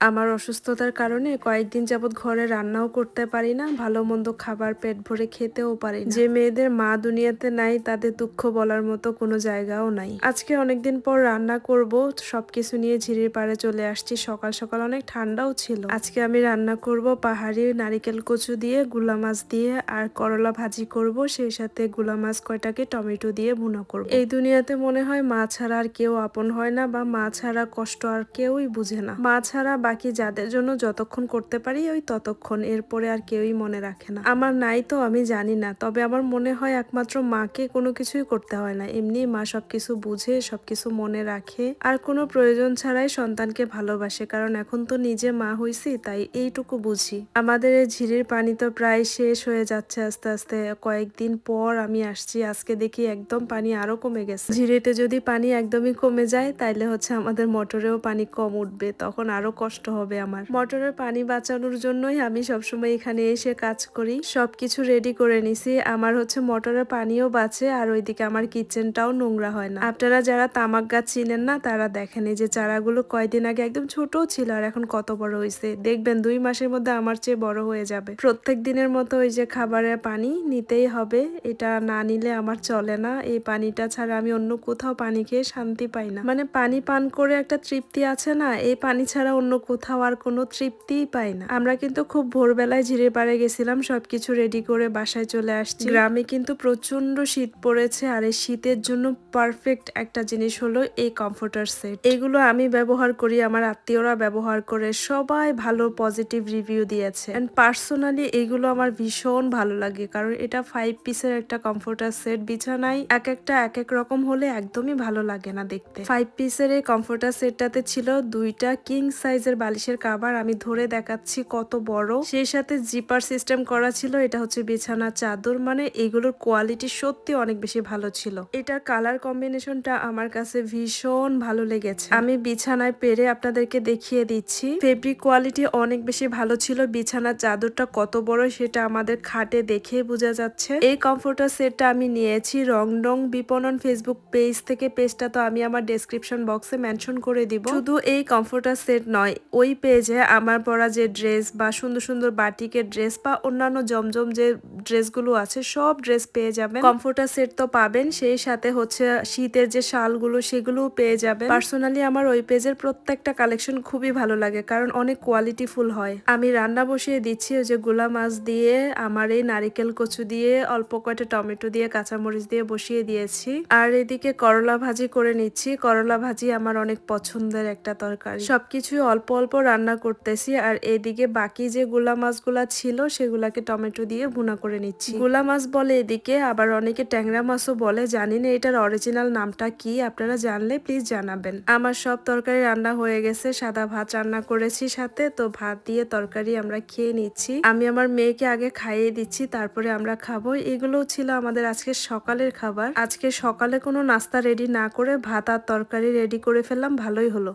আমার অসুস্থতার কারণে কয়েকদিন যাবৎ ঘরে রান্নাও করতে পারি না ভালো মন্দ খাবার পেট ভরে খেতেও পারি যে মেয়েদের মা দুনিয়াতে নাই, তাদের দুঃখ বলার মতো কোনো জায়গাও নাই। আজকে অনেকদিন পর রান্না করব, সবকিছু নিয়ে ঝিরির পাড়ে চলে আসছি, সকাল সকাল অনেক ঠান্ডাও ছিল। আজকে আমি রান্না করব পাহাড়ি নারিকেল কচু দিয়ে, গুলা মাছ দিয়ে, আর করলা ভাজি করব, সেই সাথে গুলা মাছ কয়টাকে টমেটো দিয়ে ভুনা করব। এই দুনিয়াতে মনে হয় মা ছাড়া আর কেউ আপন হয় না, বা মা ছাড়া কষ্ট আর কেউই বুঝে না। মা ছাড়া বাকি যাদের জন্য যতক্ষণ করতে পারি, ওই ততক্ষণ। এরপরে আর কেউই মনে রাখে না। আমার নাই তো, আমি জানি না। তবে আমার মনে হয় একমাত্র মাকে কোনো কিছুই করতে হয় না। এমনি মা সবকিছু বুঝে, সবকিছু মনে রাখে। আর কোনো প্রয়োজন ছাড়াই সন্তানকে ভালোবাসে। কারণ এখন তো নিজে মা হইছি, তাই এইটুকু বুঝি। আমাদের এই ঝিরির পানি তো প্রায় শেষ হয়ে যাচ্ছে আস্তে আস্তে। কয়েকদিন পর আমি আসছি। আজকে দেখি একদম পানি আরও কমে গেছে। ঝিরিতে যদি পানি একদমই কমে যায়, তাইলে হচ্ছে আমাদের মোটরেও পানি কম উঠবে। তখন আরও কষ্ট হবে আমার। মোটরের পানি বাঁচানোর জন্যই আমি সবসময় এখানে এসে কাজ করি। সবকিছু রেডি করে নিছি। আমার হচ্ছে মোটরের পানিও বাঁচে আর ওইদিকে আমার কিচেনটাও নোংরা হয় না। আপনারা যারা তামাক গাছ চিনেন না, তারা দেখেন এই যে চারাগুলো কয়দিন আগে একদম ছোট ছিল আর এখন কত বড় হয়েছে দেখবেন দুই মাসের মধ্যে আমার চেয়ে বড় হয়ে যাবে। প্রত্যেক দিনের মতো ওই যে খাবারের পানি নিতেই হবে। এটা না নিলে আমার চলে না। এই পানিটা ছাড়া আমি অন্য কোথাও পানি খেয়ে শান্তি পাই না। মানে পানি পান করে একটা তৃপ্তি আছে না, এই পানি ছাড়া অন্য কোথাও আর কোনো তৃপ্তিই পাই না। আমরা কিন্তু খুব ভোরবেলায় ঝিরে পাড়ে গেছিলাম সবকিছু রেডি করে বাসায় চলে আসছি। গ্রামে কিন্তু প্রচণ্ড শীত পড়েছে আর এই শীতের জন্য পারফেক্ট একটা জিনিস হলো এই কমফোর্টার সেট এগুলো আমি ব্যবহার করি আমার আত্মীয়রা ব্যবহার করে সবাই ভালো পজিটিভ রিভিউ দিয়েছে। অ্যান্ড পার্সোনালি এগুলো আমার ভীষণ ভালো লাগে কারণ এটা ফাইভ পিসের একটা কমফোর্টার সেট বিছানায় এক একটা এক এক রকম হলে একদমই ভালো লাগে না দেখতে। ফাইভ পিসের এই কমফোর্টার সেটটাতে ছিল দুইটা কিং সাইজের বালিশের কাবার আমি ধরে দেখাচ্ছি কত বড়। সেই সাথে জিপার সিস্টেম করা ছিল, এটা হচ্ছে বিছানা চাদর। মানে এগুলোর কোয়ালিটি সত্যি অনেক বেশি ভালো ছিল। এটার কালার কম্বিনেশনটা আমার কাছে ভীষণ ভালো লেগেছে। আমি বিছানায় পেরে আপনাদেরকে দেখিয়ে দিচ্ছি। ফেব্রিক কোয়ালিটি অনেক বেশি ভালো ছিল। বিছানার চাদরটা কত বড় সেটা আমাদের খাটে দেখে বোঝা যাচ্ছে। এই কমফোর্টার সেটটা আমি নিয়েছি রংডং বিপণন ফেসবুক পেজ থেকে। পেজটা তো আমি আমার ডেসক্রিপশন বক্সে মেনশন করে দিব। শুধু এই কমফোর্টার সেট নয় ওই পেজে আমার পরা যে ড্রেস বা সুন্দর সুন্দর বাটিকের ড্রেস বা অন্যান্য জমজম যে ড্রেসগুলো আছে, সব ড্রেস পেয়ে যাবেন। কমফোর্টার সেট তো পাবেন, সেই সাথে হচ্ছে শীতের যে শালগুলো, সেগুলোও পেয়ে যাবেন। পার্সোনালি আমার ওই পেজের প্রত্যেকটা কালেকশন খুবই ভালো লাগে, কারণ অনেক কোয়ালিটিফুল হয়। আমি রান্না বসিয়ে দিচ্ছি, ওই যে গোলা মাছ দিয়ে, আমার এই নারিকেল কচু দিয়ে, অল্প কয়টা টমেটো দিয়ে, কাঁচামরিচ দিয়ে বসিয়ে দিয়েছি। আর এদিকে করলা ভাজি করে নিচ্ছি। করলা ভাজি আমার অনেক পছন্দের একটা তরকারি। সবকিছুই অল্প অল্প রান্না করতেছি আর এদিকে বাকি যে গুলা মাছগুলা ছিল সেগুলাকে টমেটো দিয়ে ভুনা করে নিচ্ছি। গুলা মাছ বলে এদিকে, আবার অনেকে ট্যাংরা মাছও বলে, জানি না এটার অরিজিনাল নামটা কি, আপনারা জানলে প্লিজ জানাবেন। আমার সব তরকারি রান্না হয়ে গেছে, সাদা ভাত রান্না করেছি সাথে, তো ভাত দিয়ে তরকারি আমরা খেয়ে নিচ্ছি। আমি আমার মেয়েকে আগে খাইয়ে দিচ্ছি, তারপরে আমরা খাব। এগুলো ছিল আমাদের আজকে সকালের খাবার। আজকে সকালে কোনো নাস্তা রেডি না করে ভাত আর তরকারি রেডি করে ফেললাম, ভালোই হলো।